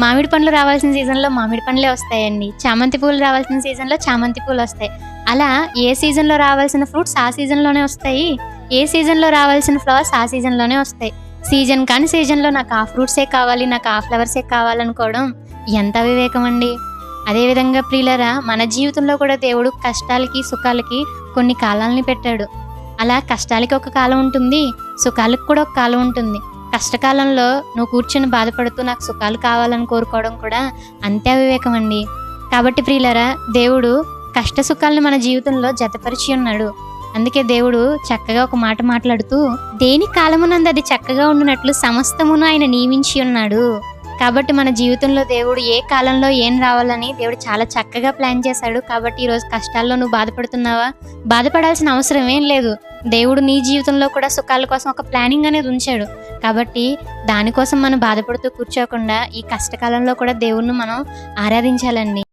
మామిడి పండ్లు రావాల్సిన సీజన్లో మామిడి పండ్లే వస్తాయండి. చామంతి పూలు రావాల్సిన సీజన్లో చామంతి పూలు వస్తాయి. అలా ఏ సీజన్లో రావాల్సిన ఫ్రూట్స్ ఆ సీజన్లోనే వస్తాయి? ఏ సీజన్లో రావాల్సిన ఫ్లవర్స్ ఆ సీజన్లోనే వస్తాయి. సీజన్ కానీ సీజన్లో నాకు ఆ ఫ్రూట్సే కావాలి నాకు ఆ ఫ్లవర్సే కావాలనుకోవడం ఎంత వివేకం అండి అదేవిధంగా ప్రియులరా మన జీవితంలో కూడా దేవుడు కష్టాలకి సుఖాలకి కొన్ని కాలాలని పెట్టాడు. అలా కష్టాలకి ఒక కాలం ఉంటుంది సుఖాలకు కూడా ఒక కాలం ఉంటుంది. కష్టకాలంలో నువ్వు కూర్చొని బాధపడుతూ నాకు సుఖాలు కావాలని కోరుకోవడం కూడా అంతే అవివేకం అండి. కాబట్టి ప్రియులరా దేవుడు కష్ట సుఖాలను మన జీవితంలో జతపరిచి ఉన్నాడు. అందుకే దేవుడు చక్కగా ఒక మాట మాట్లాడుతూ దేని కాలమునందు అది చక్కగా ఉండినట్లు సమస్తమును ఆయన నియమించి ఉన్నాడు. కాబట్టి మన జీవితంలో దేవుడు ఏ కాలంలో ఏం రావాలని దేవుడు చాలా చక్కగా ప్లాన్ చేశాడు. కాబట్టి ఈరోజు కష్టాల్లో నువ్వు బాధపడుతున్నావా? బాధపడాల్సిన అవసరం ఏం లేదు. దేవుడు నీ జీవితంలో కూడా సుఖాల కోసం ఒక ప్లానింగ్ అనేది ఉంచాడు. కాబట్టి దానికోసం మనం బాధపడుతూ కూర్చోకుండా ఈ కష్టకాలంలో కూడా దేవుణ్ణి మనం ఆరాధించాలండి.